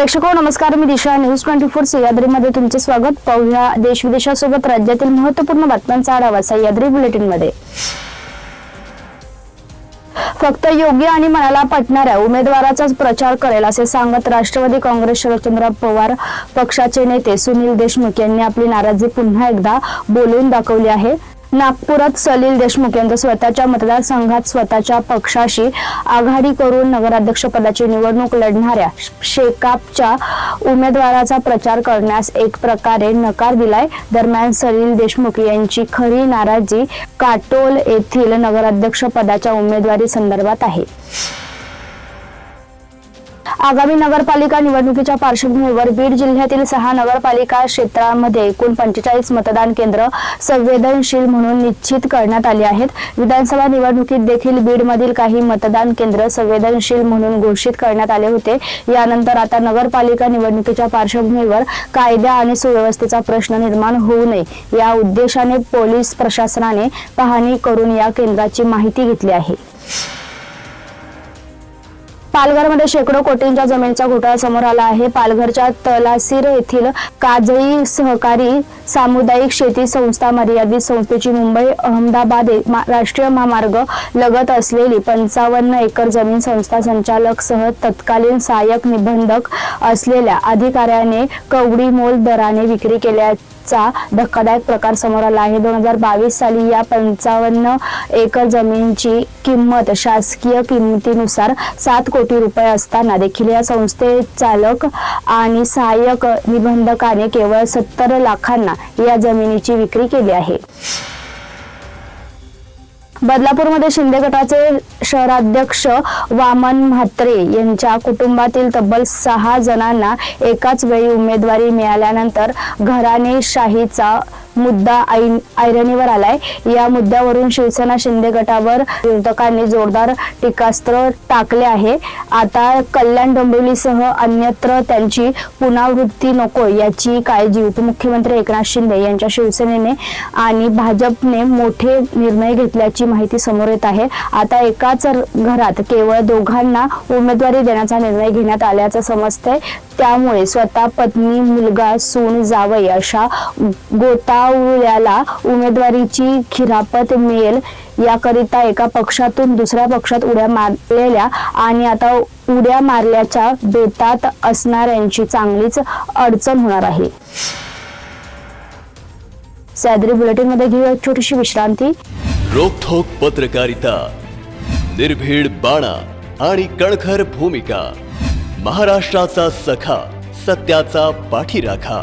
प्रेक्षको हो, नमस्कार. मी दिशा. न्यूज ट्वेंटी फोर सह्याद्रीमध्ये तुमचे स्वागत. पाहूया देश विदेशासोबत राज्यातील महत्त्वपूर्ण बातम्यांचा आढावा सह्याद्री बुलेटिनमध्ये फक्त योग्य आणि मनाला पटणाऱ्या उमेदवाराचाच प्रचार करेल असे सांगत राष्ट्रवादी काँग्रेस शरदचंद्र पवार पक्षाचे नेते सुनील देशमुख यांनी आपली नाराजी पुन्हा एकदा बोलून दाखवली आहे. नागपुरात सलील देशमुख यांचा स्वतःच्या मतदारसंघात स्वतःच्या पक्षाशी आघाडी करून नगराध्यक्ष पदाची निवडणूक लढणाऱ्या शेकापच्या उमेदवाराचा प्रचार करण्यास एक प्रकारे नकार दिलाय. दरम्यान सलील देशमुख यांची खरी नाराजी काटोल येथील नगराध्यक्ष पदाच्या उमेदवारी संदर्भात आहे. आगामी नगरपालिका निवडणुकीच्या पार्श्वभूमीवर बीड जिल्ह्यातील सहा नगरपालिका क्षेत्रामध्ये एकूण पंचेचाळीस मतदान केंद्र संवेदनशील म्हणून निश्चित करण्यात आली आहेत. विधानसभा निवडणुकीत देखील बीडमधील काही मतदान केंद्र संवेदनशील म्हणून घोषित करण्यात आले होते. यानंतर आता नगरपालिका निवडणुकीच्या पार्श्वभूमीवर कायदा आणि सुव्यवस्थेचा प्रश्न निर्माण होऊ नये या उद्देशाने पोलीस प्रशासनाने पाहणी करून या केंद्राची माहिती घेतली आहे. पालघरमध्ये शेकडो कोटींच्या जमिनीचा घोटाळा समोर आला आहे. पालघरच्या तलासीर येथील काजळी सहकारी सामुदायिक शेती संस्था मर्यादित संस्थेची मुंबई अहमदाबाद राष्ट्रीय महामार्ग लगत असलेली पंचावन्न एकर जमीन संस्था संचालक सह तत्कालीन सहाय्यक निबंधक असलेल्या अधिकाऱ्याने कवडी मोल दराने विक्री केल्या चा धक्कादायक प्रकार समोर आला आहे. दोन हजार बावीस साली या पंचावन्न एकर जमिनीची किंमत शासकीय किमतीनुसार सात कोटी रुपये असताना देखील या संस्थे चालक आणि सहाय्यक निबंधकाने केवळ सत्तर लाखांना या जमिनीची विक्री केली आहे. बदलापूरमध्ये शिंदे गटाचे शहराध्यक्ष वामन म्हात्रे यांच्या कुटुंबातील तब्बल सहा जणांना एकाच वेळी उमेदवारी मिळाल्यानंतर घराणेशाहीचा मुद्दा ऐन- ऐरणीवर आलाय. या मुद्द्यावरून शिवसेना शिंदे गटावर विरोधकांनी जोरदार टीकास्त्र टाकले आहे. आता कल्याण डोंबिवलीसह अन्यत्र त्यांची पुनरावृत्ती नको याची काळजी उपमुख्यमंत्री एकनाथ शिंदे यांच्या शिवसेनेने आणि भाजपने मोठे निर्णय घेतल्याची माहिती समोर येत आहे. आता एकाच घरात केवळ दोघांना उमेदवारी देण्याचा निर्णय घेण्यात आल्याचं समजतंय. त्यामुळे स्वतः पत्नी मुलगा सून जावई अशा गोता उल्याला उमेदवारीची खिरापत मिळेल. याकरिता एका पक्षातून दुसऱ्या पक्षात उड्या मारलेल्या आणि आता उड्या मारल्याच्या बेतात असणाऱ्यांची चांगलीच अडचण होणार आहे. सॅद्री बुलेटिनमध्ये घेऊया छोटीशी विश्रांती. रोखोक पत्रकारिता निर्भीड बाणा आणि कणखर भूमिका महाराष्ट्राचा सखा सत्याचा पाठीराखा.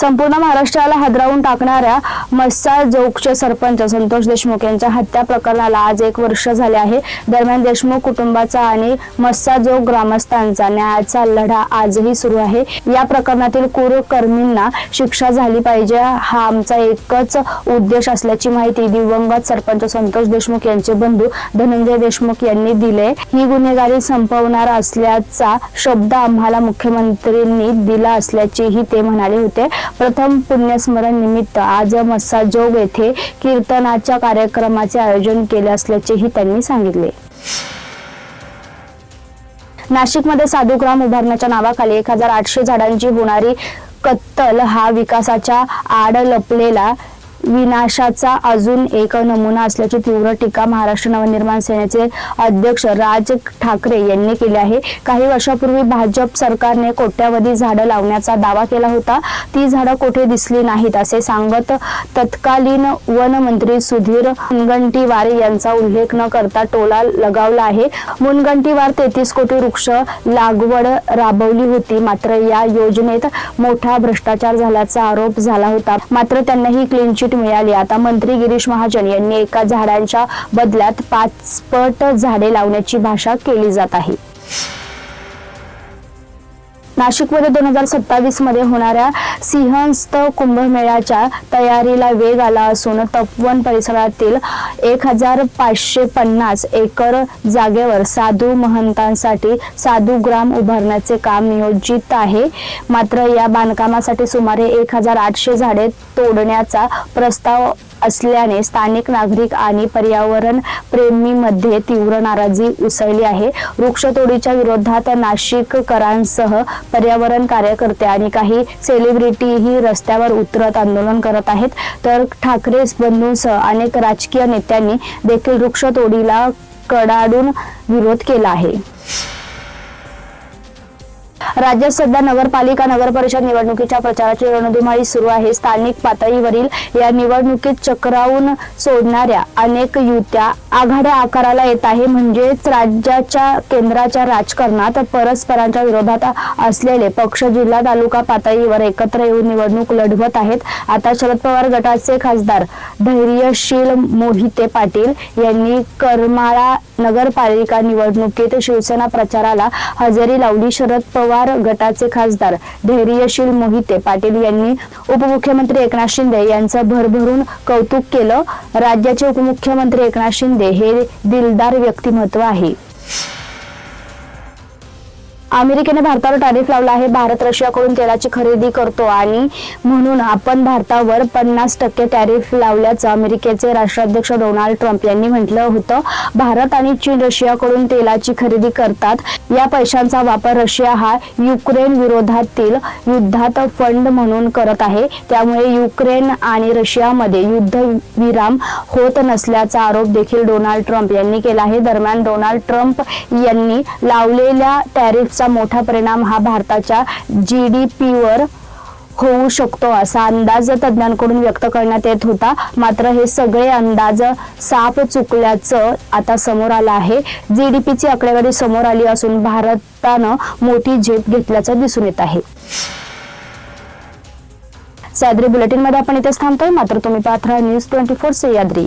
संपूर्ण महाराष्ट्राला हादरावून टाकणाऱ्या मस्सा जोगचे सरपंच संतोष देशमुख यांच्या हत्या प्रकरणाला आज एक वर्ष झाले आहे. दरम्यान देशमुख कुटुंबाचा आणि मस्सा जोग ग्रामस्थांचा न्यायाचा लढा आजही सुरू आहे. या प्रकरणातील कुरकर्मींना शिक्षा झाली पाहिजे हा आमचा एकच उद्देश असल्याची माहिती दिवंगत सरपंच संतोष देशमुख यांचे बंधू धनंजय देशमुख यांनी दिले. ही गुन्हेगारी संपवणार असल्याचा शब्द आम्हाला मुख्यमंत्र्यांनी दिला असल्याचेही ते म्हणाले होते. प्रथम पुण्यस्मरण निमित्त आज मस्साजोग येथे कीर्तनाच्या कार्यक्रमाचे आयोजन केले असल्याचेही त्यांनी सांगितले. नाशिकमध्ये साधुग्राम उभारण्याच्या नावाखाली एक हजार आठशे झाडांची होणारी कत्तल हा विकासाच्या आड लपलेला विनाशाचा अजून एक नमुना असल्याची तीव्र टीका महाराष्ट्र नवनिर्माण सेनेचे अध्यक्ष राज ठाकरे यांनी केली आहे. काही वर्षापूर्वी भाजप सरकारने कोट्यावधी झाडं लावण्याचा दावा केला होता. ती झाडं कोठे दिसली नाहीत असे सांगत तत्कालीन वनमंत्री सुधीर मुनगंटीवार यांचा उल्लेख न करता टोला लगावला आहे. मुनगंटीवार तेहतीस कोटी वृक्ष लागवड राबवली होती. मात्र या योजनेत मोठा भ्रष्टाचार झाल्याचा आरोप झाला होता. मात्र त्यांना ही क्लीन चिट तिकीट मिळाली. आता मंत्री गिरीश महाजन यांनी एका झाडांच्या बदल्यात पाच पट झाडे लावण्याची भाषा केली जात आहे. नाशिकमध्ये दोन हजार सत्तावीसमध्ये होणाऱ्या सिंहस्थ कुंभमेळ्याच्या तयारीला वेग आला असून तपवन परिसरातील एक हजार पाचशे पन्नास एकर जागेवर साधू महंतांसाठी साधू ग्राम उभारण्याचे काम नियोजित आहे. मात्र या बांधकामासाठी सुमारे एक हजार आठशे झाडे तोडण्याचा प्रस्ताव असल्याने स्थानिक नागरिक आणि पर्यावरण प्रेमीमध्ये तीव्र नाराजी उसळली आहे. वृक्षतोडीच्या विरोधात नाशिककरांसह पर्यावरण कार्यकर्ते आणि काही सेलिब्रिटीही रस्त्यावर उतरत आंदोलन करत आहेत. तर ठाकरे बंधूंसह अनेक राजकीय नेत्यांनी देखील वृक्षतोडीला कडाडून विरोध केला आहे. राज्यात सध्या नगरपालिका नगर परिषद निवडणुकीच्या प्रचाराची रणधुमाळी सुरू आहे. स्थानिक पातळीवरील या निवडणुकीत चक्रावून सोडणाऱ्या अनेक युत्या आघाड्या आकाराला येत आहे. म्हणजेच राज्याच्या केंद्राच्या राजकारणात परस्परांच्या विरोधात असलेले पक्ष जिल्हा तालुका पातळीवर एकत्र येऊन निवडणूक लढवत आहेत. आता शरद पवार गटाचे खासदार धैर्यशील मोहिते पाटील यांनी करमाळा नगरपालिका निवडणुकीत शिवसेना प्रचाराला हजेरी लावली. शरद पवार गटाचे खासदार धैर्यशील मोहिते पाटील यांनी उपमुख्यमंत्री एकनाथ शिंदे यांचं भरभरून कौतुक केलं. राज्याचे उपमुख्यमंत्री एकनाथ शिंदे हे दिलदार व्यक्तिमत्व आहे. अमेरिकेने भारतावर टॅरिफ लावला आहे. भारत रशियाकडून तेलाची खरेदी करतो आणि म्हणून आपण भारतावर पन्नास टक्के टॅरिफ लावल्याचं अमेरिकेचे राष्ट्राध्यक्ष डोनाल्ड ट्रम्प यांनी म्हटलं होतं. भारत आणि चीन रशियाकडून तेलाची खरेदी करतात. या पैशांचा वापर रशिया हा युक्रेन विरोधातील युद्धात फंड म्हणून करत आहे. त्यामुळे युक्रेन आणि रशियामध्ये युद्ध विराम होत नसल्याचा आरोप देखील डोनाल्ड ट्रम्प यांनी केला आहे. दरम्यान डोनाल्ड ट्रम्प यांनी लावलेल्या टॅरिफ टॅरिफचा मोठा परिणाम हा भारताच्या जी डी पीवर होऊ शकतो असा अंदाज तज्ज्ञांकडून व्यक्त करण्यात येत होता. मात्र हे सगळे अंदाज साफ चुकल्याचं आता समोर आलं आहे. जी डी पीची आकडेवारी समोर आली असून भारतानं मोठी झेप घेतल्याचं दिसून येत आहे. सह्याद्री बुलेटिनमध्ये आपण इथेच थांबतोय. मात्र तुम्ही पाहत राहा न्यूज ट्वेंटी फोर सह्याद्री